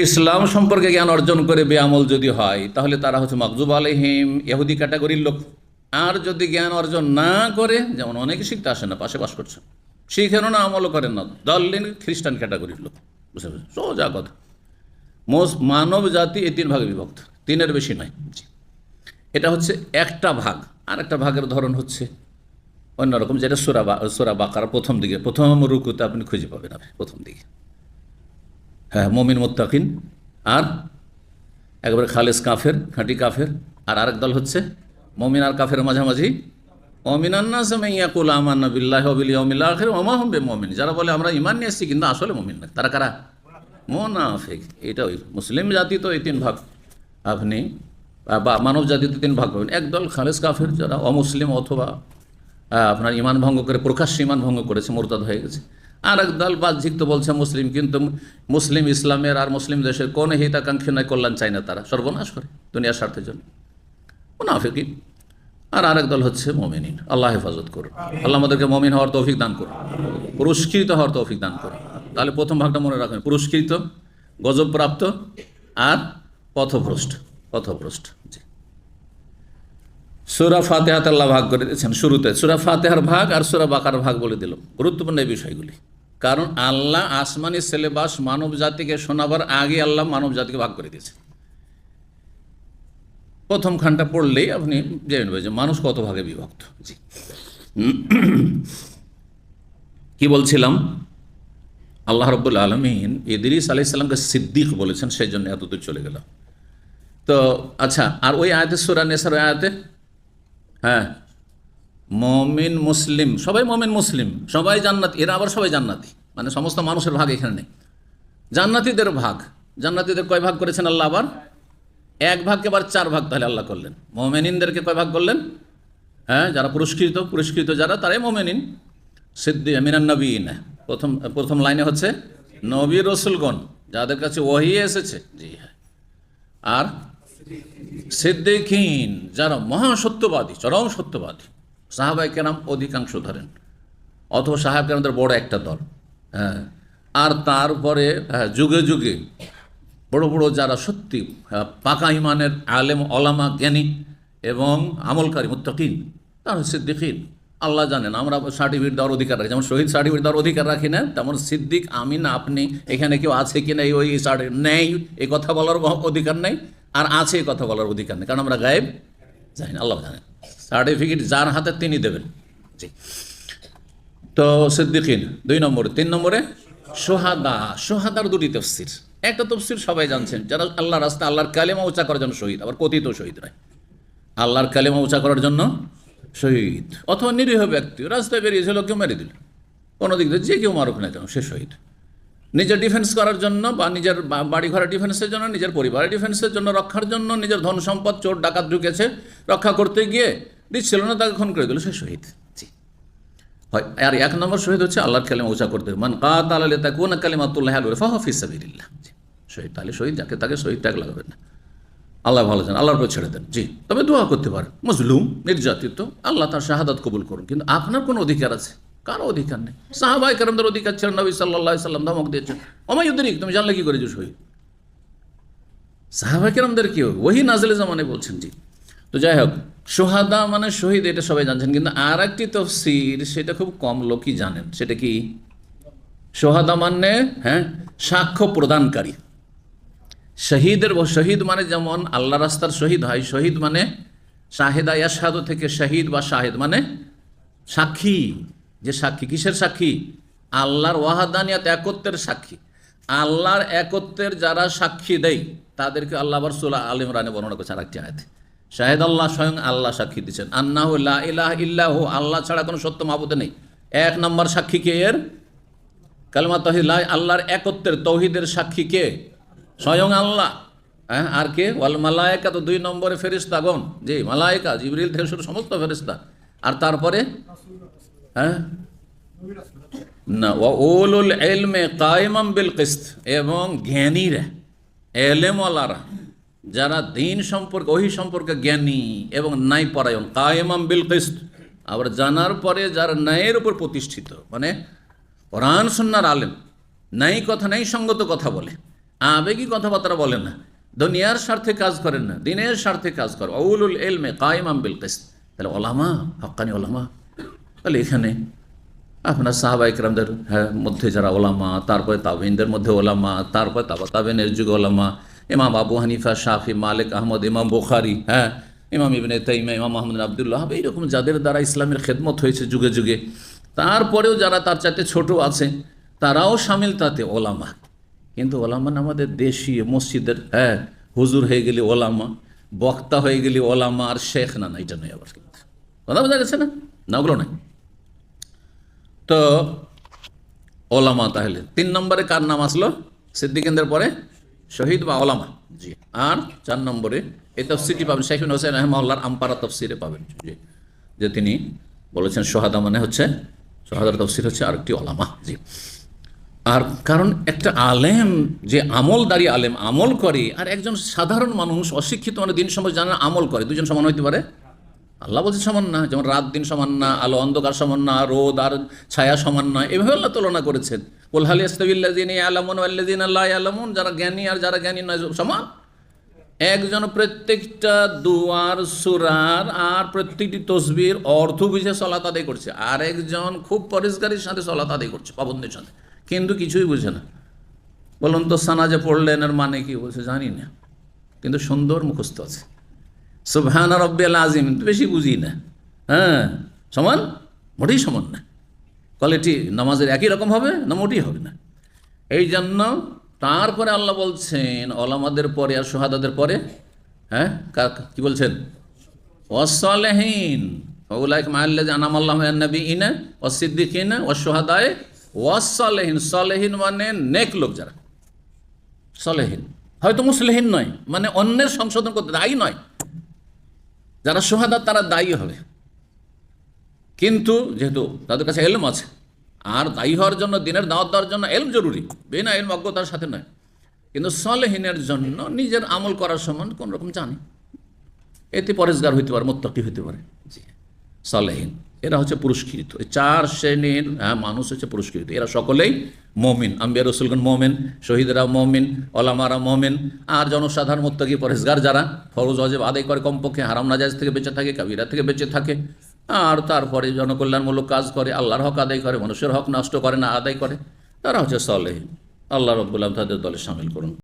ইসলাম সম্পর্কে জ্ঞান অর্জন করে বেআমল যদি হয়, তাহলে তারা হচ্ছে মকজুব আলহিম ইহুদি ক্যাটাগরির লোক। আর যদি জ্ঞান অর্জন না করে, যেমন অনেকে শিখতে আসে না, পাশে বাস করছে। শিখেন না আমলও করেন না দলিন খ্রিস্টান ক্যাটাগরির লোক। বুঝতে পারছেন সোজা কথা। মোস মানব জাতি এই তিন ভাগে বিভক্ত। তিনের বেশি নয়। এটা হচ্ছে একটা ভাগ। আর একটা ভাগের ধরন হচ্ছে অন্যরকম, যেটা সোরা বা, সোরা বাকার প্রথম দিকে। প্রথম রুকুতে আপনি খুঁজে পাবেন আপনি প্রথম দিকে। হ্যাঁ মমিন মোত্তাকিন। আর একবারে খালেস কাফের, খাঁটি কাফের। আর আরেক দল হচ্ছে মমিন আর কাফের মাঝামাঝি। মমিন যারা বলে আমরা ইমান নিয়ে এসেছি কিন্তু আসলে মমিন না তারা কারা? মোনাফেক। এটা ওই মুসলিম জাতি তো এই তিন ভাগ। আপনি বা মানব জাতিতে তিন ভাগ পাবেন। একদল খালেস কাফের যারা অমুসলিম অথবা আপনার ইমান ভঙ্গ করে প্রকাশ্যে ইমান ভঙ্গ করেছে, মোরতাদ হয়ে গেছে। আর এক দল বাহ্যিক তো বলছে মুসলিম কিন্তু মুসলিম ইসলামের আর মুসলিম দেশের কোনো হিতাকাঙ্ক্ষী নয় কল্যাণ চায় না তারা সর্বনাশ করে দুনিয়ার স্বার্থের জন্য। মুনাফিকি আর আরেক দল হচ্ছে মমিনিন। আল্লাহ হেফাজত করুন। আল্লাহ আমাদেরকে মমিন হওয়ার তৌফিক দান করুন। পুরস্কৃত হওয়ার তৌফিক দান করুন। তাহলে প্রথম ভাগটা মনে রাখবেন। পুরস্কৃত গজবপ্রাপ্ত আর পথভ্রষ্ট। পথভ্রষ্ট জি। সুরা ফাতেহাত আল্লাহ ভাগ করে দিয়েছেন শুরুতে। সুরা ফাতেহার ভাগ আর সুরা বাকার ভাগ বলে দিল গুরুত্বপূর্ণ এই বিষয়গুলি। কারণ আল্লাহ আসমানি সিলেবাস মানব জাতিকে শোনাবার আগে আল্লাহ মানব জাতিকে ভাগ করে দিয়েছে। প্রথম খানটা পড়লেই আপনি জেনে নেবেন যে মানুষ কত ভাগে বিভক্ত। জি। কি বলছিলাম? আল্লাহ রব্বুল আলমিন ইদরিস আলাইসাল্লামকে সিদ্দিক বলেছেন সেই জন্য এতদূর চলে গেলাম। তো আচ্ছা আর ওই আয়াতে সুরা নেসার ওই আয়াতে? হ্যাঁ। মমিন মুসলিম, সবাই মমিন মুসলিম, সবাই জান্নাতি, এরা আবার সবাই জান্নাতি। মানে সমস্ত মানুষের ভাগ এখানে নেই। জান্নাতিদের ভাগ, জান্নাতিদের কয় ভাগ করেছেন আল্লাহ আবার? এক ভাগকে আবার চার ভাগ তাহলে আল্লাহ করলেন। মোমেনিনদেরকে কয় ভাগ করলেন? হ্যাঁ যারা পুরস্কৃত পুরস্কৃত যারা, তারাই মোমেনিন। সিদ্ধি মিনান নবীন। প্রথম প্রথম লাইনে হচ্ছে নবী রসুলগণ, যাদের কাছে ওহি এসেছে। জি হ্যাঁ। আর সিদ্দিকিন যারা মহাসত্যবাদী, চরম সত্যবাদী। সাহাবাই কেরাম অধিকাংশ ধরেন। অথবা সাহাব কেরামদের বড় একটা দল। হ্যাঁ। আর তারপরে হ্যাঁ, যুগে যুগে বড় বড় যারা সত্যি হ্যাঁ, পাকা ইমানের আলেম অলামা জ্ঞানী এবং আমলকারী মুত্তাকিন তারা সিদ্দিকিন। আল্লাহ জানেন আমরা সার্টিফিকেট দেওয়ার অধিকার রাখি। যেমন শহীদ সার্টিফিকেট দেওয়ার অধিকার রাখি না তেমন সিদ্দিক আমিন আপনি এখানে কেউ আছে কি নেই ওই সার্টিফিকেট নেই এই কথা বলার অধিকার নেই আর আছে এই কথা বলার অধিকার নেই। কারণ আমরা গায়েব জানি না আল্লাহ জানেন। সার্টিফিকেট যার হাতে তিনি দেবেন। জি। তো সিদ্দিকিন, দুই নম্বরে। তিন নম্বরে, সোহাদা। সোহাদার দুটি তফসির। একটা তফসির সবাই জানছেন, যারা আল্লাহ রাস্তা আল্লাহর কালেমা উঁচা করার জন্য শহীদ, আবার কথিত শহীদ নয়। আল্লাহর কালেমা উঁচা করার জন্য শহীদ। অথবা নিরীহ ব্যক্তি, রাস্তায় বেরিয়েছিল কেউ মেরে দিল। কোনো দিক দিয়ে যে কেউ মারুক না কেন, সে শহীদ। নিজের ডিফেন্স করার জন্য বা নিজের বাড়ি ঘরের ডিফেন্সের জন্য, নিজের পরিবারের ডিফেন্সের জন্য, রক্ষার জন্য নিজের ধন সম্পদ, চোর, ডাকাত ঢুকেছে। রক্ষা করতে গিয়ে দিচ্ছিল না তাকে খুন করে দিল সে শহীদ। জি। হয় আর এক নম্বর শহীদ হচ্ছে আল্লাহর কালিমা উঁচা করতে। মান কাত আলালে তা কোন কালিমাতুল্লাহ আলু ফাহফিস সাবিরিল্লাহ জি শহীদ তাহলে শহীদ যাকে তাকে শহীদ ট্যাগ লাগাবেন না। আল্লাহ ভালো জান আল্লাহর উপর ছেড়ে দেন। জি তবে দোয়া করতে পারেন। মজলুম নির্যাতিত আল্লাহ তার শাহাদাত কবুল করুন। কিন্তু আপনার কোনো অধিকার আছে? কারও অধিকার নেই। সাহাবাই কারণদের অধিকার ছিল নবী সাল্লাহ সাল্লাম ধমক দিয়েছেন। অমায়ুদ্দিক তুমি জানলে কি করেছ শহীদ? সাহাবাই কেরামদের কি ওহি নাজলে জামানে বলছেন জি। তো যাই হোক সোহাদা মানে শহীদ, এটা সবাই জানছেন, কিন্তু আর একটি তফসির সেটা খুব কম লোকই জানেন, সেটা কি? সোহাদা মানে হ্যাঁ সাক্ষ্য প্রদানকারী। শহীদের শহীদ মানে যেমন আল্লাহ রাস্তার শহীদ হয়, শহীদ মানে শাহেদা ইয়াসাদু থেকে শহীদ বা শাহেদ মানে সাক্ষী। যে সাক্ষী, কিসের সাক্ষী? আল্লাহর ওয়াহাদানিয়াত একত্বের সাক্ষী। আল্লাহর একত্বের যারা সাক্ষী দেয়, তাদেরকে আল্লাহ আবার সোলা ইমরানে বর্ণনা করছে আর একটি আয়াতে। শাহেদ আল্লাহ স্বয়ং আল্লাহ সাক্ষী দিচ্ছেন আন্নাহ ইলাহ ইল্লাহ, আল্লাহ ছাড়া কোনো সত্য মাহবুদে নেই। এক নম্বর সাক্ষী কে এর? কালমা তহিদ আল্লাহর একত্রের তৌহিদের সাক্ষী কে? স্বয়ং আল্লাহ। হ্যাঁ আর কে? ওয়াল মালায়কা তো দুই নম্বরে ফেরিস্তাগণ জি, মালায়কা, জিবরিল থেকে শুরু সমস্ত ফেরিস্তা আর তারপরে? হ্যাঁ? না ও ওলুল এলমে কায়মাম বিল কিস্ত, এবং জ্ঞানীরা, এলেমওয়ালারা। যারা দিন সম্পর্কে ওহি সম্পর্কে জ্ঞানী এবং নাই পরায়ণ কায়মাম বিল আবার জানার পরে যারা ন্যায়ের উপর প্রতিষ্ঠিত মানে কোরআন সুন্নার আলেম নাই কথা নাই সঙ্গত কথা বলে আবেগী কথাবার্তা বলেন না দুনিয়ার স্বার্থে কাজ করেন না দিনের স্বার্থে কাজ করেন অউলুল এলমে কায়েম আম্বিল কিস্ত। তাহলে ওলামা হক্কানি ওলামা তাহলে এখানে আপনার সাহাবা ইকরামদের হ্যাঁ, মধ্যে যারা ওলামা তারপরে তাবিনদের মধ্যে ওলামা তারপরে তাবা তাবিনের যুগ ওলামা ইমাম আবু হানিফা, শাফি, মালিক, আহমদ, ইমাম বুখারি হ্যাঁ? ইমাম ইবনে তাইমা ইমাম মোহাম্মদ আবদুল্লাহ এইরকম যাদের দ্বারা ইসলামের খেদমত হয়েছে যুগে যুগে। তারপরেও যারা তার চাইতে ছোট আছে, তারাও সামিল তাতে ওলামা। কিন্তু ওলামা আমাদের দেশি মসজিদের হ্যাঁ? হুজুর হয়ে গেলে ওলামা, বক্তা হয়ে গেলে ওলামা, আর শেখ না না, এটা নয় আবার কথা বোঝা গেছে না? না, ওগুলো নাই তো, ওলামা তাহলে। তিন নম্বরে কার নাম আসলো? সিদ্দিকেন্দ্রের পরে? শহীদ বা ওলামা। জি। আর চার নম্বরে এই তফসিরটি পাবেন শাহিন হোসেন রহমাল্লার আম্পারা তফসিরে পাবেন। জি। যে তিনি বলেছেন সোহাদা মানে হচ্ছে, সোহাদার তফসির হচ্ছে আরেকটি ওলামা। জি। আর কারণ একটা আলেম, যে আমলদারি আলেম, আমল করে, আর একজন সাধারণ মানুষ, অশিক্ষিত মানে দিন সম্পর্কে জানা আমল করে। দুজন সমান হইতে পারে? আল্লাহ বলছে সমান না, যেমন রাত দিন সমান না, আলো অন্ধকার সমান না, রোদ আর ছায়া সমান না, এভাবে আল্লাহ তুলনা করেছেন। ওলহালি আস্তাবিল্লাদিন আলামন আল্লাদিন আল্লাহ আলামন যারা জ্ঞানী আর যারা জ্ঞানী নয়, সমান? একজন প্রত্যেকটা দুয়ার, সুরার আর প্রত্যেকটি তসবির অর্থ বুঝে সলাত আদায় করছে। আর একজন খুব পরিষ্কারের সাথে সলাত আদায় করছে, পাবন্দের সাথে। কিন্তু কিছুই বুঝে না। বলুন তো, সানাজে পড়লেন এর মানে কি বলছে? জানি না। কিন্তু সুন্দর মুখস্থ আছে। সুবহান রব্বিল আজিম বেশি বুঝি না। হ্যাঁ সমান? মোটেই সমান না। কোয়ালিটি নামাজের একই রকম হবে না মোটেই হবে না? এই জন্য তারপরে আল্লাহ বলছেন, ওলামাদের পরে আর সোহাদাদের পরে হ্যাঁ কা- বলছেন? ওয়াসলেহীন ওগুলাইক মাল্লাজ আনাম আল্লাহ ইনা ওসিদ্দিকিনা ও সোহাদায় ওয়াসলেহীন সলেহীন মানে নেক লোক যারা। সলেহীন। হয়তো মুসলেহীন নয় মানে অন্যের সংশোধন করতে দায়ী নয়। যারা সোহাদা তারা দায়ী হবে। কিন্তু যেহেতু তাদের কাছে এলম আছে আর দায়ী হওয়ার জন্য দিনের দাওয়াত দেওয়ার জন্য এলম জরুরি। বিনা এলম অজ্ঞতার সাথে নয়। কিন্তু সলেহীনের জন্য নিজের আমল করার সময় কোন রকম জানে। এতে পরেশগার হইতে পারে মোত্তাকি হইতে পারে। জি। সলেহীন। এরা হচ্ছে পুরস্কৃত। এই চার শ্রেণির হ্যাঁ, মানুষ হচ্ছে পুরস্কৃত। এরা সকলেই মমিন। আম্বিয়া রসুলগন মমিন শহীদরা মমিন ওলামারা মমিন আর জনসাধারণ মোত্তাকি পরেশগার যারা। ফরজ অজেব আদায় করে কমপক্ষে হারাম নাজাজ থেকে বেঁচে থাকে কাবিরা থেকে বেঁচে থাকে। আর তারপরে জনকল্যাণমূলক কাজ করে, আল্লাহর হক আদায় করে, মানুষের হক নষ্ট করে, না আদায় করে, তারা হচ্ছে সলেহীন। আল্লাহ রব্বুল্লাহ তাদের দলে সামিল করুন।